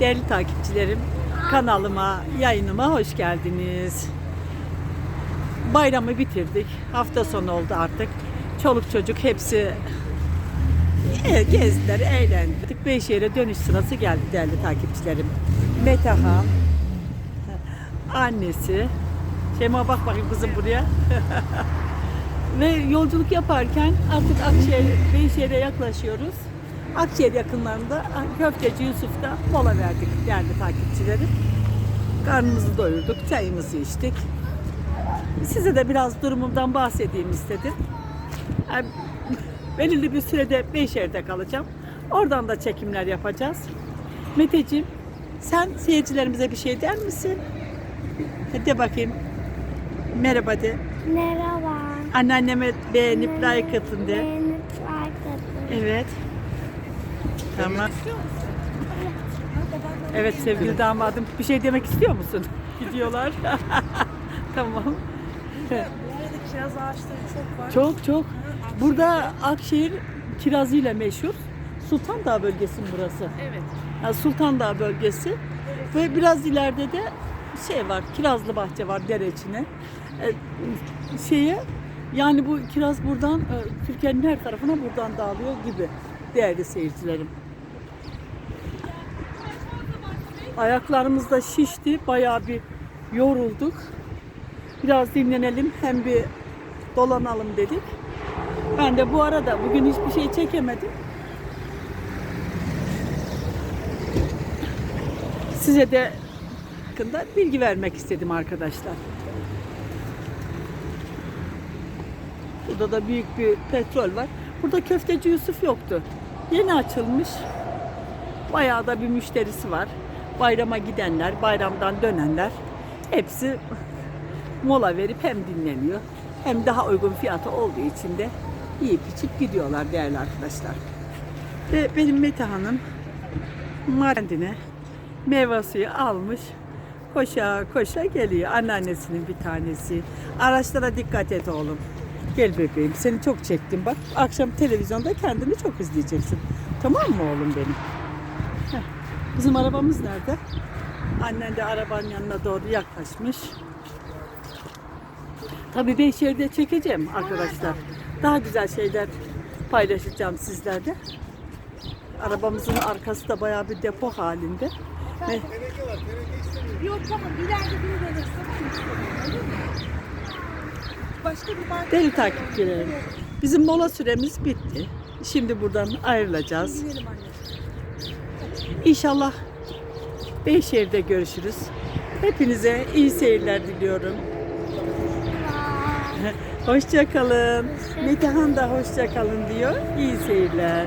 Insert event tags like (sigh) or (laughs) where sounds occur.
Değerli takipçilerim, kanalıma, yayınıma hoş geldiniz. Bayramı bitirdik. Hafta sonu oldu artık. Çoluk çocuk hepsi e, gezdiler, eğlendik. Beyşehir'e dönüş sırası geldi değerli takipçilerim. Metahan, annesi, Şema bak bakayım kızım buraya. (laughs) Ve yolculuk yaparken artık Akşehir, Beyşehir'e yaklaşıyoruz. Akşehir yakınlarında Köfteci Yusuf'ta mola verdik değerli takipçilerim. Karnımızı doyurduk, çayımızı içtik. Size de biraz durumumdan bahsedeyim istedim. Yani belirli bir sürede Beyşehir'de kalacağım. Oradan da çekimler yapacağız. Meteciğim, sen seyircilerimize bir şey der misin? De bakayım. Merhaba de. Merhaba. Anneanneme beğenip like atın de. Beğenip like atın. Evet. Tamam. Evet sevgili damadım bir şey demek istiyor musun? (laughs) Gidiyorlar. (laughs) tamam. Arada kiraz ağaçları çok var. Çok çok. Burada Akşehir kirazıyla meşhur. Sultan Dağı bölgesi burası? Evet. Yani Sultan Dağı bölgesi. Ve biraz ileride de şey var, Kirazlı Bahçe var dere içine. Ee, şeye yani bu kiraz buradan e, Türkiye'nin her tarafına buradan dağılıyor gibi değerli seyircilerim. Ayaklarımız da şişti, bayağı bir yorulduk. Biraz dinlenelim hem bir dolanalım dedik. Ben de bu arada bugün hiçbir şey çekemedim. Size de hakkında bilgi vermek istedim arkadaşlar. Burada da büyük bir petrol var. Burada köfteci Yusuf yoktu. Yeni açılmış. Bayağı da bir müşterisi var. Bayrama gidenler, bayramdan dönenler hepsi mola verip hem dinleniyor hem daha uygun fiyatı olduğu için de yiyip içip gidiyorlar değerli arkadaşlar. Ve benim Mete Hanım kendine meyve suyu almış. Koşa koşa geliyor. Anneannesinin bir tanesi. Araçlara dikkat et oğlum. Gel bebeğim. Seni çok çektim bak. Akşam televizyonda kendini çok izleyeceksin. Tamam mı oğlum benim? Heh. Bizim arabamız nerede? Annen de arabanın yanına doğru yaklaşmış. Tabii Beyşehir'de çekeceğim arkadaşlar. Daha güzel şeyler paylaşacağım sizlerle. Arabamızın arkası da bayağı bir depo halinde. Ve Yok tamam ileride ben isterim. Başka bir marka Değerli takipçilerim, bizim mola süremiz bitti. Şimdi buradan ayrılacağız. İnşallah Beyşehir'de görüşürüz. Hepinize iyi seyirler diliyorum. Hoşça kalın. Metehan da hoşça kalın diyor. İyi seyirler.